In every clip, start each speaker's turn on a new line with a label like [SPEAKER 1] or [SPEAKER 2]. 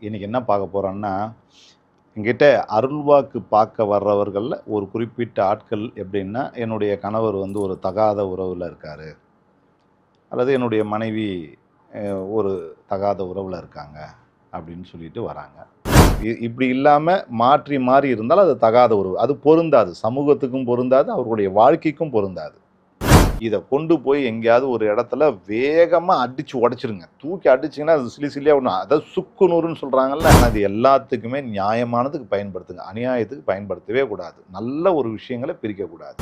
[SPEAKER 1] இன்றைக்கி என்ன பார்க்க போகிறோன்னா என்கிட்ட அருள்வாக்கு பார்க்க வர்றவர்களில் ஒரு குறிப்பிட்ட ஆட்கள் எப்படின்னா என்னுடைய கணவர் வந்து ஒரு தகாத உறவில் இருக்கார். அல்லது என்னுடைய மனைவி ஒரு தகாத உறவில் இருக்காங்க அப்படின்னு சொல்லிட்டு வராங்க. இ- இப்படி இல்லாமல் மாற்றி மாறி இருந்தால் அது தகாத உறவு. அது பொருந்தாது. சமூகத்துக்கும் பொருந்தாது அவர்களுடைய வாழ்க்கைக்கும் பொருந்தாது. இதை கொண்டு போய் எங்கேயாவது ஒரு இடத்துல வேகமாக அடித்து உடைச்சிருங்க. தூக்கி அடிச்சிங்கன்னா அது சிலி சிலியாக ஒன்று அதை சுக்கு நூறுன்னு சொல்கிறாங்கல்ல அது எல்லாத்துக்குமே நியாயமானதுக்கு பயன்படுத்துங்க. அநியாயத்துக்கு பயன்படுத்தவே கூடாது. நல்ல ஒரு விஷயங்களை பிரிக்கக்கூடாது.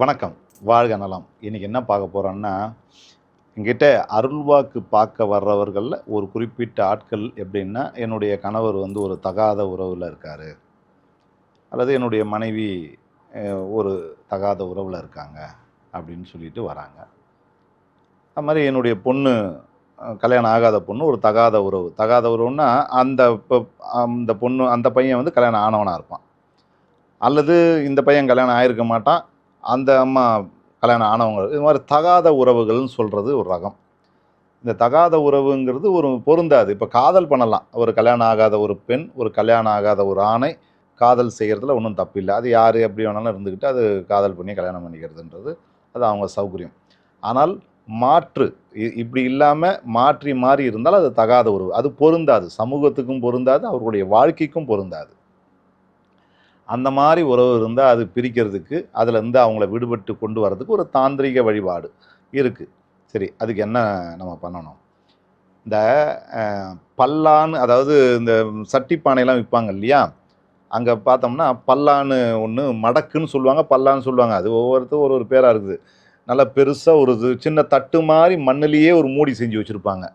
[SPEAKER 1] வணக்கம். வாழ்க நலம். இன்றைக்கி என்ன பார்க்க போகிறோன்னா என்கிட்ட அருள்வாக்கு பார்க்க வர்றவர்களில் ஒரு குறிப்பிட்ட ஆட்கள் எப்படின்னா என்னுடைய கணவர் வந்து ஒரு தகாத உறவில் இருக்கார். அல்லது என்னுடைய மனைவி ஒரு தகாத உறவில் இருக்காங்க அப்படின்னு சொல்லிட்டு வராங்க. அது மாதிரி என்னுடைய பொண்ணு கல்யாணம் ஆகாத பொண்ணு ஒரு தகாத உறவு. தகாத உறவுன்னா அந்த இப்போ அந்த பொண்ணு அந்த பையன் வந்து கல்யாணம் ஆனவனாக இருப்பான். அல்லது இந்த பையன் கல்யாணம் ஆயிருக்க மாட்டான். அந்த அம்மா கல்யாணம் ஆனவங்க இது மாதிரி தகாத உறவுகள்னு சொல்கிறது ஒரு ரகம். இந்த தகாத உறவுங்கிறது ஒரு பொருந்தாது. இப்போ காதல் பண்ணலாம். ஒரு கல்யாணம் ஆகாத ஒரு பெண் ஒரு கல்யாணம் ஆகாத ஒரு ஆணை காதல் செய்கிறதுல ஒன்றும் தப்பில்லை. அது யார் எப்படி வேணாலும் இருந்துக்கிட்டு அது காதல் பண்ணி கல்யாணம் பண்ணிக்கிறதுன்றது அது அவங்க சௌகரியம். ஆனால் மாற்று இ- இப்படி இல்லாமல் மாற்றி மாறி இருந்தால் அது தகாத உறவு. அது பொருந்தாது. சமூகத்துக்கும் பொருந்தாது. அவர்களுடைய வாழ்க்கைக்கும் பொருந்தாது. அந்த மாதிரி உறவு இருந்தால் அது பிரிக்கிறதுக்கு அதுலேருந்து அவங்கள விடுபட்டு கொண்டு வரதுக்கு ஒரு தாந்திரிக வழிபாடு இருக்குது சரி அதுக்கு என்ன நம்ம பண்ணணும்? இந்த பல்லான்னு அதாவது இந்த சட்டி பானையெல்லாம் விற்பாங்க இல்லையா? அங்கே பார்த்தோம்னா பல்லான்னு ஒன்று மடக்குன்னு சொல்லுவாங்க பல்லான்னு சொல்லுவாங்க. அது ஒவ்வொருத்தரும் ஒரு ஒரு பேராக இருக்குது. நல்லா பெருசாக ஒரு சின்ன தட்டு மாதிரி மண்ணிலேயே ஒரு மூடி செஞ்சு வச்சுருப்பாங்க.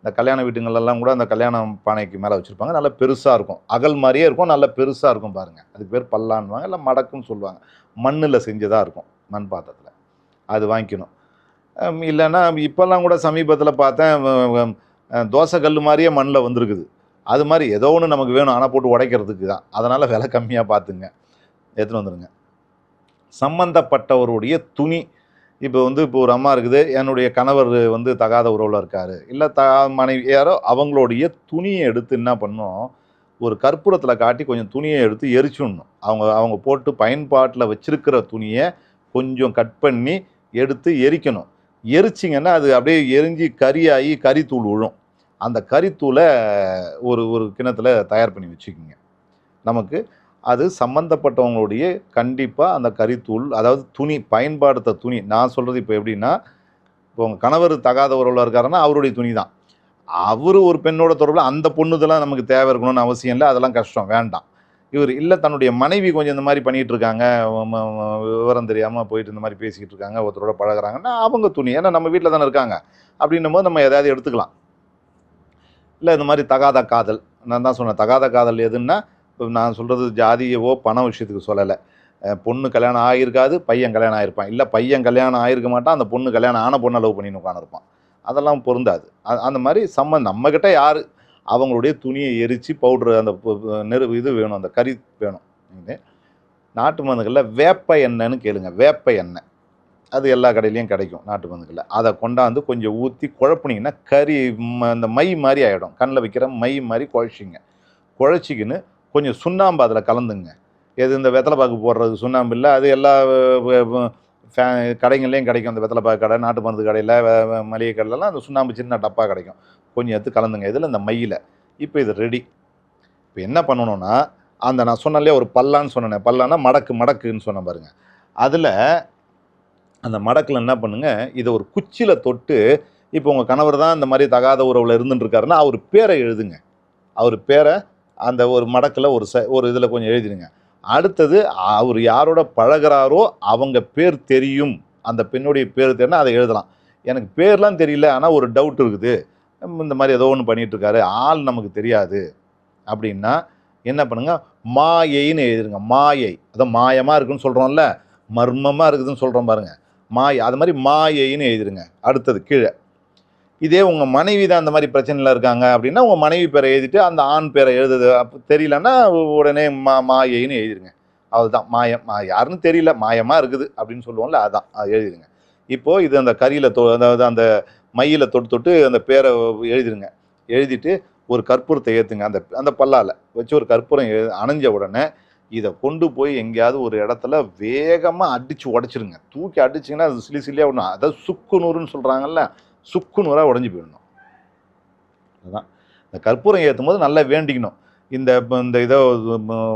[SPEAKER 1] இந்த கல்யாண வீட்டுங்களெல்லாம் கூட அந்த கல்யாணம் பானைக்கு மேலே வச்சுருப்பாங்க. நல்லா பெருசாக இருக்கும். அகல் மாதிரியே இருக்கும். நல்லா பெருசாக இருக்கும் பாருங்கள் அதுக்கு பேர் பல்லான்வாங்க இல்லை மடக்குன்னு சொல்லுவாங்க. மண்ணில் செஞ்சதாக இருக்கும் மண் பாத்திரத்தில். அது வாங்கிக்கணும். இல்லைன்னா இப்போல்லாம் கூட சமீபத்தில் பார்த்தேன். தோசை கல் மாதிரியே மண்ணில் வந்திருக்குது. அது மாதிரி ஏதோ ஒன்று நமக்கு வேணும். ஆனால் போட்டு உடைக்கிறதுக்கு தான். அதனால் விலை கம்மியாக பார்த்துங்க. எடுத்துன்னு வந்துடுங்க சம்மந்தப்பட்டவருடைய துணி இப்போ வந்து இப்போ ஒரு அம்மா இருக்குது என்னுடைய கணவர் வந்து தகாத உறவில் இருக்காரு. இல்லை த மனைவி யாரோ அவங்களுடைய துணியை எடுத்து என்ன பண்ணணும் ஒரு கற்பூரத்தில் காட்டி கொஞ்சம் துணியை எடுத்து எரிச்சுடணும். அவங்க அவங்க போட்டு பயன்பாட்டில் வச்சிருக்கிற துணியை கொஞ்சம் கட் பண்ணி எடுத்து எரிக்கணும். எரிச்சிங்கன்னா அது அப்படியே எரிஞ்சு கரியாகி கரித்தூள் விழும் அந்த கரித்தூளை ஒரு ஒரு கிணத்துல தயார் பண்ணி வச்சுக்கோங்க. நமக்கு அது சம்மந்தப்பட்டவங்களுடைய கண்டிப்பாக அந்த கரித்தூள் அதாவது துணி பயன்படுத்த துணி நான் சொல்கிறது இப்போ எப்படின்னா இப்போ உங்கள் கணவர் தகாத உறவில் இருக்காருன்னா அவருடைய துணி தான். அவர் ஒரு பெண்ணோட தொடர்பில் அந்த பொண்ணுதெல்லாம் நமக்கு தேவை இருக்கணும்னு அவசியம் இல்லை அதெல்லாம் கஷ்டம் வேண்டாம். இவர் இல்லை தன்னுடைய மனைவி கொஞ்சம் இந்த மாதிரி பண்ணிகிட்டு இருக்காங்க விவரம் தெரியாமல் போயிட்டு இந்த மாதிரி பேசிக்கிட்டு இருக்காங்க ஒருத்தரோட பழகுறாங்கன்னா அவங்க துணி ஏன்னா நம்ம வீட்டில் தானே இருக்காங்க. அப்படின்னும் போது நம்ம எதாவது எடுத்துக்கலாம். இல்லை இந்த மாதிரி தகாத காதல் நான் தான் சொன்னேன் தகாத காதல் எதுன்னா இப்போ நான் சொல்கிறது ஜாதியவோ பண விஷயத்துக்கு சொல்லலை. பொண்ணு கல்யாணம் ஆகியிருக்காது பையன் கல்யாணம் ஆகிருப்பான் இல்லை பையன் கல்யாணம் ஆகிருக்க மாட்டான் அந்த பொண்ணு கல்யாணம் ஆன பொண்ணை லவ் பண்ணின்னு உட்காந்துருப்பான் அதெல்லாம் பொருந்தாது. அது அந்த மாதிரி சம்ம நம்மக்கிட்ட யார்? அவங்களுடைய துணியை எரித்து பவுட்ரு அந்த நெரு இது வேணும் அந்த கறி வேணும். நாட்டு மருந்துகளில் வேப்ப எண்ணெய்னு கேளுங்க. வேப்ப எண்ணெய். அது எல்லா கடையிலையும் கிடைக்கும் நாட்டு மருந்துகளில். அதை கொண்டாந்து கொஞ்சம் ஊற்றி குழப்புனீங்கன்னா கறி ம- அந்த மை மாதிரி ஆகிடும் கண்ணில் வைக்கிற மை மாதிரி குழச்சிங்க. குழச்சிக்கின்னு கொஞ்சம் சுண்ணாம்பு அதில் கலந்துங்க. எது இந்த வெத்தலை பாக்கு போடுறது சுண்ணாம்பு இல்லை அது எல்லா ஃபே கடைங்கள்லேயும் கிடைக்கும். அந்த வெத்தலை பாக்கு கடை நாட்டு மருந்து கடையில் மளிகை கடையிலலாம் அந்த சுண்ணாம்பு சின்ன டப்பா கிடைக்கும். கொஞ்சம் எடுத்து கலந்துங்க. இதில் இந்த மையில். இப்போ இது ரெடி. இப்போ என்ன பண்ணணும்னா அந்த நான் சொன்னாலே ஒரு பல்லான்னு சொன்னேன் பல்லான்னா மடக்கு மடக்குன்னு சொன்னேன் பாருங்கள் அதில் அந்த மடக்கில் என்ன பண்ணுங்க இதை ஒரு குச்சியில் தொட்டு இப்போ உங்கள் கணவர் தான் இந்த மாதிரி தகாத உறவில் இருந்துட்டுருக்காருன்னா அவர் பேரை எழுதுங்க. அவர் பேரை அந்த ஒரு மடக்கில் ஒரு ச ஒரு இதில் கொஞ்சம் எழுதிடுங்க. அடுத்தது அவர் யாரோட பழகுறாரோ அவங்க பேர் தெரியும். அந்த பெண்ணுடைய பேர் தெரியும்னா அதை எழுதலாம். எனக்கு பேர்லாம் தெரியல ஆனால் ஒரு டவுட் இருக்குது. இந்த மாதிரி ஏதோ ஒன்று பண்ணிகிட்ருக்காரு ஆள் நமக்கு தெரியாது. அப்படின்னா என்ன பண்ணுங்கள் மாயைன்னு எழுதிருங்க மாயை. அதான் மாயமாக இருக்குன்னு சொல்கிறோம்ல மர்மமாக இருக்குதுன்னு சொல்கிறோம் பாருங்கள் மாயை அது மாதிரி மாயைன்னு எழுதிருங்க அடுத்தது கீழே. இதே உங்கள் மனைவி தான் அந்த மாதிரி பிரச்சனையில் இருக்காங்க அப்படின்னா உங்கள் மனைவி பேரை எழுதிட்டு அந்த ஆண் பேரை எழுதுது. அப்போ தெரியலன்னா உடனே மா மாயைன்னு எழுதிருங்க. அதுதான் மாயம் மா யாருன்னு தெரியல. மாயமாக இருக்குது அப்படின்னு சொல்லுவோம்ல அதான். அது எழுதிருங்க. இப்போது இது அந்த கரியில் தொ அதாவது அந்த மையில் தொட்டு தொட்டு அந்த பேரை எழுதிருங்க. எழுதிட்டு ஒரு கற்பூரத்தை ஏற்றுங்க அந்த அந்த பல்லால் வச்சு ஒரு கற்பூரம் எழு அணைஞ்ச உடனே இதை கொண்டு போய் எங்கேயாவது ஒரு இடத்துல வேகமாக அடித்து உடச்சிருங்க. தூக்கி அடிச்சிங்கன்னா அது சிலி சிலியாக ஒன்று அதாவது சுக்கு நூறுன்னு சொல்கிறாங்கல்ல சுக்கு நூறாக உடஞ்சி போயிடணும். அதுதான் இந்த கற்பூரம் ஏற்றும் போது நல்லா வேண்டிக்கணும். இந்த இப்போ இந்த இதை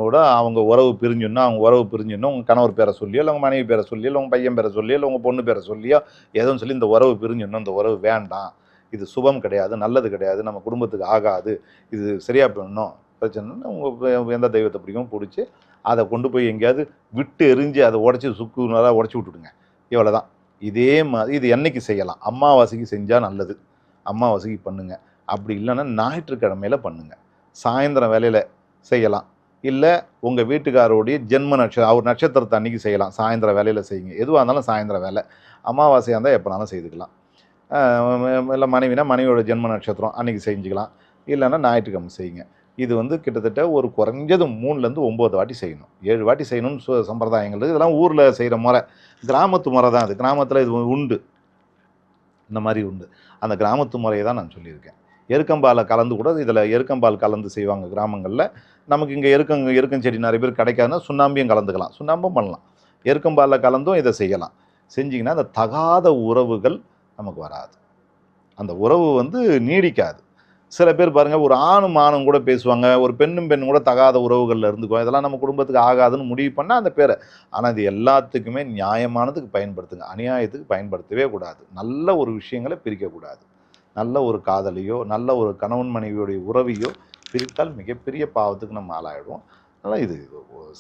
[SPEAKER 1] விட அவங்க உறவு பிரிஞ்சுன்னா அவங்க உறவு பிரிஞ்சுன்னா உங்கள் கணவர் பேரை சொல்லியோ இல்லை உங்கள் மனைவி பேரை சொல்லியோ இல்லை உங்கள் பையன் பேரை சொல்லியோ இல்லை உங்கள் பொண்ணு பேரை சொல்லியோ எதுவும் சொல்லி இந்த உறவு பிரிஞ்சுன்னா இந்த உறவு வேண்டாம். இது சுபம் கிடையாது நல்லது கிடையாது நம்ம குடும்பத்துக்கு ஆகாது. இது சரியாக பண்ணணும். பிரச்சனைன்னா உங்கள் எந்த தெய்வத்தை பிடிக்கும் பிடிச்சி அதை கொண்டு போய் எங்கேயாவது விட்டு எரிஞ்சு அதை உடச்சி சுக்கு நல்லா உடச்சி விட்டுடுங்க. இவ்வளோ தான் இதே மாதிரி இது என்னைக்கு செய்யலாம்? அமாவாசைக்கு செஞ்சால் நல்லது. அமாவாசைக்கு பண்ணுங்கள் அப்படி இல்லைன்னா ஞாயிற்றுக்கிழமையில பண்ணுங்கள் சாயந்தரம் வேலையில் செய்யலாம். இல்லை உங்கள் வீட்டுக்காரோடைய ஜென்ம நட்சத்திரம் அவர் நட்சத்திரத்தை அன்றைக்கி செய்யலாம். சாயந்தர வேலையில் செய்யுங்க. எதுவாக இருந்தாலும் சாயந்தர வேலை. அமாவாசையாக இருந்தால் எப்போனாலும் செய்துக்கலாம். இல்லை மனைவினா மனைவியோட ஜென்ம நட்சத்திரம் அன்றைக்கி செஞ்சுக்கலாம். இல்லைன்னா ஞாயிற்றுக்கிழமை செய்யுங்க. இது வந்து கிட்டத்தட்ட ஒரு குறைஞ்சது மூணுலேருந்து ஒம்பது வாட்டி செய்யணும். ஏழு வாட்டி செய்யணும்னு சு சம்பிரதாயங்கள். இதெல்லாம் ஊரில் செய்கிற முறை. கிராமத்து முறை தான் அது கிராமத்தில் இது உண்டு. இந்த மாதிரி உண்டு. அந்த கிராமத்து முறையை தான் நான் சொல்லியிருக்கேன். எருக்கம்பாலை கலந்து கூட இதில் எருக்கம்பால் கலந்து செய்வாங்க கிராமங்களில். நமக்கு இங்கே எருக்கங்க எருக்கம் செடி நிறைய பேர் கிடைக்காதுன்னா சுண்ணாம்பியும் கலந்துக்கலாம். சுண்ணாம்பும் பண்ணலாம். எருக்கம்பாலில் கலந்தும் இதை செய்யலாம். செஞ்சிங்கன்னா அந்த தகாத உறவுகள் நமக்கு வராது. அந்த உறவு வந்து நீடிக்காது. சில பேர் பாருங்கள் ஒரு ஆணும் ஆணும் கூட பேசுவாங்க ஒரு பெண்ணும் பெண்ணும் கூட தகாத உறவுகளில் இருந்துக்கும் இதெல்லாம் நம்ம குடும்பத்துக்கு ஆகாதுன்னு முடிவு பண்ணால் அந்த பேரை. ஆனால் இது எல்லாத்துக்குமே நியாயமானதுக்கு பயன்படுத்துங்க. அநியாயத்துக்கு பயன்படுத்தவே கூடாது. நல்ல ஒரு விஷயங்களை பிரிக்கக்கூடாது நல்ல ஒரு காதலையோ நல்ல ஒரு கணவன் மனைவியோடைய உறவையோ பிரித்தால் மிகப்பெரிய பாவத்துக்கு நம்ம ஆளாயிடுவோம். அதனால் இது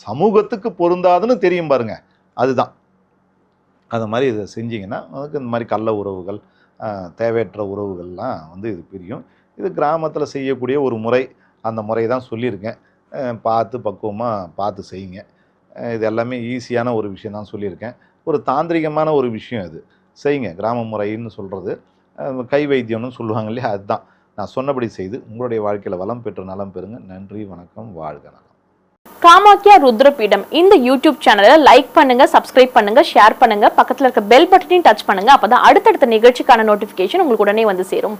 [SPEAKER 1] சமூகத்துக்கு பொருந்தாதுன்னு தெரியும் பாருங்க. அதுதான். அது மாதிரி இதை செஞ்சிங்கன்னா அதுக்கு இந்த மாதிரி கள்ள உறவுகள் தேவையற்ற உறவுகள்லாம் வந்து இது பிரியும். இது கிராமத்தில் செய்யக்கூடிய ஒரு முறை. அந்த முறை தான் சொல்லியிருக்கேன் பார்த்து பக்குவமாக பார்த்து செய்யுங்க. இது எல்லாமே ஈஸியான ஒரு விஷயம் தான் சொல்லியிருக்கேன். ஒரு தாந்திரிகமான ஒரு விஷயம் இது செய்யுங்க. கிராம முறைன்னு சொல்கிறது கை வைத்தியம்னு சொல்லுவாங்க இல்லையா? அதுதான். நான் சொன்னபடி செய்து உங்களுடைய வாழ்க்கையில் வளம் பெற்று நலம் பெறுங்க. நன்றி வணக்கம் வாழ்க நலம்.
[SPEAKER 2] காமாக்கியா ருத்ரபீடம் இந்த யூடியூப் சேனலை லைக் பண்ணுங்க சப்ஸ்கிரைப் பண்ணுங்க ஷேர் பண்ணுங்க. பக்கத்தில் இருக்க பெல் பட்டனையும் டச் பண்ணுங்க. அப்பதான் அடுத்தடுத்த நிகழ்ச்சிக்கான நோட்டிபிகேஷன் உங்களுக்கு உடனே வந்து சேரும்.